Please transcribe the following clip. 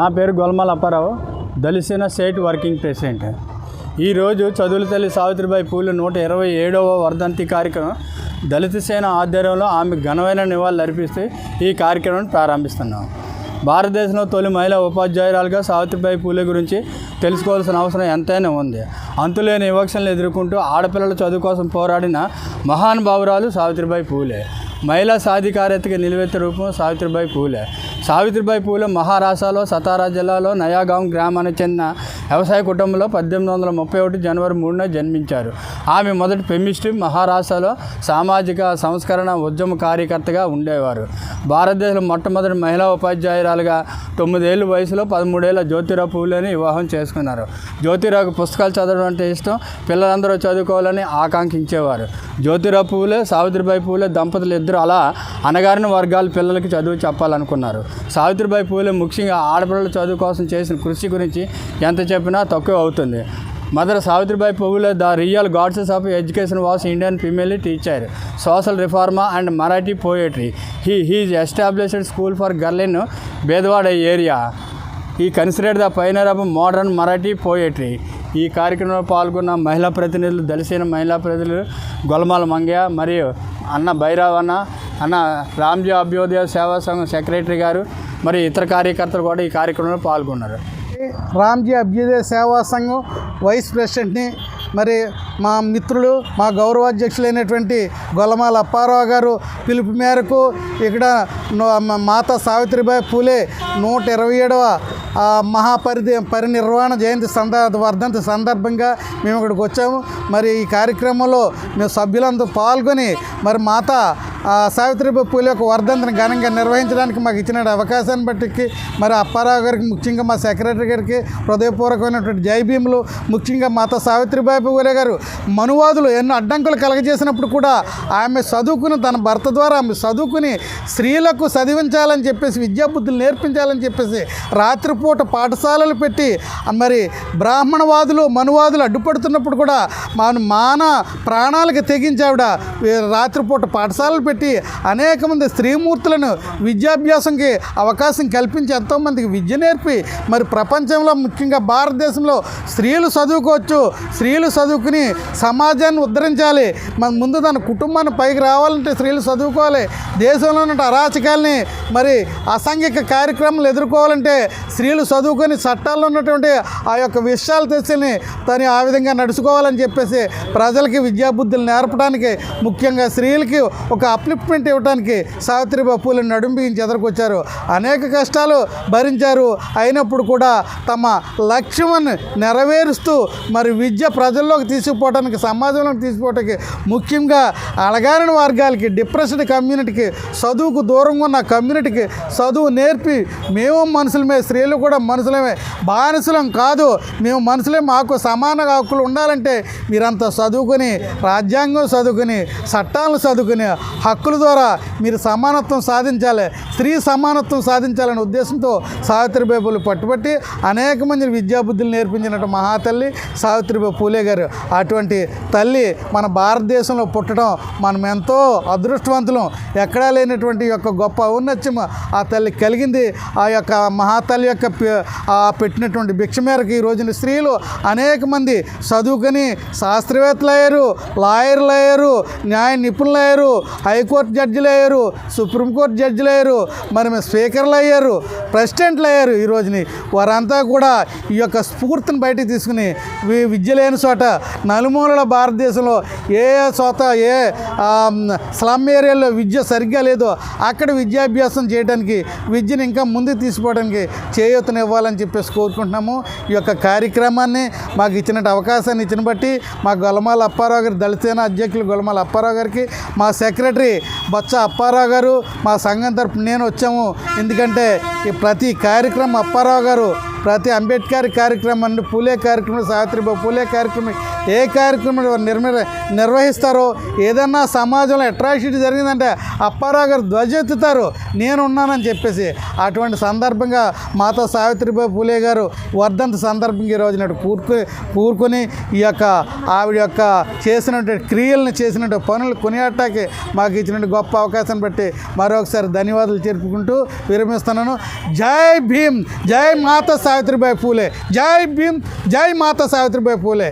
నా పేరు Golmaal Apparao Dalitsena state working president. ఈరోజు చదువుల తల్లి సావిత్రిబాయి పూలు నూట ఇరవై ఏడవ వర్ధంతి కార్యక్రమం దళిత సేన ఆధ్వర్యంలో ఆమె ఘనమైన నివాళులు అర్పిస్తూ ఈ కార్యక్రమం ప్రారంభిస్తున్నాం. భారతదేశంలో తొలి మహిళా ఉపాధ్యాయురాలుగా సావిత్రిబాయి పూలే గురించి తెలుసుకోవాల్సిన అవసరం ఎంతైనా ఉంది. అంతులేని వివక్షలను ఎదుర్కొంటూ ఆడపిల్లల చదువు కోసం పోరాడిన మహానుభావురాలు సావిత్రిబాయి పూలే. మహిళా సాధికారతకి నిలువెత్త రూపం సావిత్రిబాయి పూలే. సావిత్రిబాయి పూలే మహారాష్ట్రలో సతారా జిల్లాలో నయాగాం గ్రామానికి చెందిన వ్యవసాయ కుటుంబంలో పద్దెనిమిది వందల ముప్పై ఒకటి జనవరి మూడున జన్మించారు. ఆమె మొదటి ఫెమిస్ట్ మహారాష్ట్రలో సామాజిక సంస్కరణ ఉద్యమ కార్యకర్తగా ఉండేవారు. భారతదేశంలో మొట్టమొదటి మహిళా ఉపాధ్యాయురాలుగా తొమ్మిదేళ్ళ వయసులో పదమూడేళ్ళ జ్యోతిరావు పూలేని వివాహం చేసుకున్నారు. జ్యోతిరావుకు పుస్తకాలు చదవడం అంటే ఇష్టం. పిల్లలందరూ చదువుకోవాలని ఆకాంక్షించేవారు. జ్యోతిరావు పూలే సావిత్రిబాయి పూలే దంపతులు ఇద్దరు అలా అనగారిన వర్గాల పిల్లలకి చదువు చెప్పాలనుకున్నారు. సావిత్రిబాయి పూలే ముఖ్యంగా ఆడపిల్లల చదువు కోసం చేసిన కృషి గురించి ఎంత చెప్పినా తక్కువ అవుతుంది. Mother Savitribai Phule the real goddesses of education was Indian female teacher social reformer and Marathi poetry. He he's established school for girl in Bhidewada area. He considered the pioneer of modern Marathi poetry. ఈ కార్యక్రమంలో పాల్గొన్న మహిళా ప్రతినిధులు దళిసిన మహిళా ప్రతినిధులు గొలమాల మంగయ్య మరియు అన్న భైరవన్న అన్న రామ్జీ అభ్యోదయ సేవా సంఘం సెక్రటరీ గారు మరియు ఇతర కార్యకర్తలు కూడా ఈ కార్యక్రమంలో పాల్గొన్నారు. రామ్జీ అభ్యుదయ సేవా సంఘం వైస్ ప్రెసిడెంట్ని మరి మా మిత్రులు మా గౌరవాధ్యక్షులైనటువంటి గొల్లమాల అప్పారావు గారు పిలుపు మేరకు ఇక్కడ మాతా సావిత్రిబాయి పూలే నూట ఇరవై ఏడవ మహాపరిధి పరినిర్వాణ జయంతి సందర్భ వర్ధంతి సందర్భంగా మేము ఇక్కడికి వచ్చాము. మరి ఈ కార్యక్రమంలో మేము సభ్యులందరూ పాల్గొని మరి మాత సావిత్రిబాయి పూలే యొక్క వర్ధంతిని ఘనంగా నిర్వహించడానికి మాకు ఇచ్చిన అవకాశాన్ని బట్టి మరి అప్పారావు గారికి ముఖ్యంగా మా సెక్రటరీ గారికి హృదయపూర్వకమైనటువంటి జైభీములు ముఖ్యంగా మాత సావిత్రిబాయి పూలే గారు మనువాదులు ఎన్నో అడ్డంకులు కలగజేసినప్పుడు కూడా ఆమె చదువుకుని తన భర్త ద్వారా ఆమె చదువుకుని స్త్రీలకు చదివించాలని చెప్పేసి విద్యాబుద్ధులు నేర్పించాలని చెప్పేసి రాత్రిపూట పాఠశాలలు పెట్టి మరి బ్రాహ్మణవాదులు మనువాదులు అడ్డుపడుతున్నప్పుడు కూడా మన మాన ప్రాణాలకు తెగించావిడ రాత్రిపూట పాఠశాలలు పెట్టి అనేక మంది స్త్రీమూర్తులను విద్యాభ్యాసంకి అవకాశం కల్పించి ఎంతోమందికి విద్య నేర్పి మరి ప్రపంచంలో ముఖ్యంగా భారతదేశంలో స్త్రీలు చదువుకోవచ్చు. స్త్రీలు చదువుకుని సమాజాన్ని ఉద్ధరించాలి. మన ముందు తన కుటుంబాన్ని పైకి రావాలంటే స్త్రీలు చదువుకోవాలి. దేశంలో ఉన్న అరాచకాల్ని మరి అసాంఘిక కార్యక్రమాలు ఎదుర్కోవాలంటే స్త్రీలు చదువుకొని చట్టాల్లో ఉన్నటువంటి ఆ యొక్క విషయాలు తెచ్చి తను ఆ విధంగా నడుచుకోవాలని చెప్పేసి ప్రజలకి విద్యాబుద్ధులు నేర్పడానికి ముఖ్యంగా స్త్రీలకి ఒక అప్లిఫ్ట్మెంట్ ఇవ్వడానికి సావిత్రిబాయి పూలను నడుం బిగించి ఎదుర్కొచ్చారు. అనేక కష్టాలు భరించారు. అయినప్పుడు కూడా తమ లక్ష్యాన్ని నెరవేరుస్తూ మరి విద్య ప్రజల్లోకి తీసుకుపోవడానికి సమాజంలోకి తీసుకుపోవడానికి ముఖ్యంగా అలగారిన వర్గాలకి డిప్రెషన్ కమ్యూనిటీకి చదువుకు దూరంగా ఉన్న కమ్యూనిటీకి చదువు నేర్పి మేము మనుషులమే స్త్రీలు కూడా మనుషులమే బానిసలం కాదు. మేము మనుషులే మాకు సమాన హక్కులు ఉండాలంటే మీరంతా చదువుకొని రాజ్యాంగం చదువుకుని చట్టాలను చదువుకుని హక్కుల ద్వారా మీరు సమానత్వం సాధించాలి స్త్రీ సమానత్వం సాధించాలనే ఉద్దేశంతో సావిత్రిబాయి పూలు పట్టుబట్టి అనేక మంది విద్యాబుద్ధులు నేర్పించినట్టు మహాతల్లి సావిత్రిబాయి పూలే గారు. అటువంటి తల్లి మన భారతదేశంలో పుట్టడం మనం ఎంతో అదృష్టవంతులం. ఎక్కడా లేనటువంటి యొక్క గొప్ప ఔన్నత్యం ఆ తల్లి కలిగింది. ఆ యొక్క మహాతల్లి యొక్క పెట్టినటువంటి భిక్ష మేరకు ఈ రోజున స్త్రీలు అనేక మంది చదువుకొని శాస్త్రవేత్తలు అయ్యారు లాయర్లు అయ్యారు న్యాయ నిపుణులు అయ్యారు హైకోర్టు జడ్జిలు అయ్యారు సుప్రీంకోర్టు జడ్జిలు అయ్యారు మరి స్పీకర్లు అయ్యారు ప్రెసిడెంట్లు అయ్యారు ఈ రోజుని. వారంతా కూడా ఈ యొక్క స్ఫూర్తిని బయటికి తీసుకుని విద్య లేని చోట నలుమూలల భారతదేశంలో ఏ చోట ఏ స్లమ్ ఏరియాలో విద్య సరిగ్గా లేదో అక్కడ విద్యాభ్యాసం చేయడానికి విద్యను ఇంకా ముందుకు తీసుకోవడానికి చేయూతనివ్వాలని చెప్పేసి కోరుకుంటున్నాము. ఈ యొక్క కార్యక్రమాన్ని మాకు ఇచ్చిన అవకాశాన్ని ఇచ్చిన బట్టి మా గొలమాల అప్పారావు గారి దళితేన అధ్యక్షులు గొలమాల అప్పారావు గారికి మా సెక్రటరీ బొత్స అప్పారావు గారు మా సంఘం తరపు నేను వచ్చాము. ఎందుకంటే ఈ ప్రతి కార్యక్రమం అప్పారావు గారు ప్రతి అంబేద్కర్ కార్యక్రమం పూలే కార్యక్రమం సావిత్రిబాయి పూలే కార్యక్రమం ఏ కార్యక్రమం నిర్మ నిర్వహిస్తారో ఏదన్నా సమాజంలో అట్రాక్షన్ జరిగిందంటే అప్పారావు గారు ధ్వజెత్తుతారు. నేను ఉన్నానని చెప్పేసి అటువంటి సందర్భంగా మాతా సావిత్రిబాయి పూలే గారు వర్ధంతి సందర్భంగా ఈరోజు నాడు కూర్చు కూరుకొని ఈ యొక్క ఆవిడ యొక్క చేసినటువంటి క్రియలను చేసినటువంటి పనులు కొనియాటాకి మాకు ఇచ్చినటువంటి గొప్ప అవకాశాన్ని బట్టి మరొకసారి ధన్యవాదాలు జరుపుకుంటూ విరమిస్తున్నాను. జై భీమ్! జై మాతా సావిత్రిబాయి పూలే! జై భీమ్! జై మాతా సావిత్రిబాయి పూలే!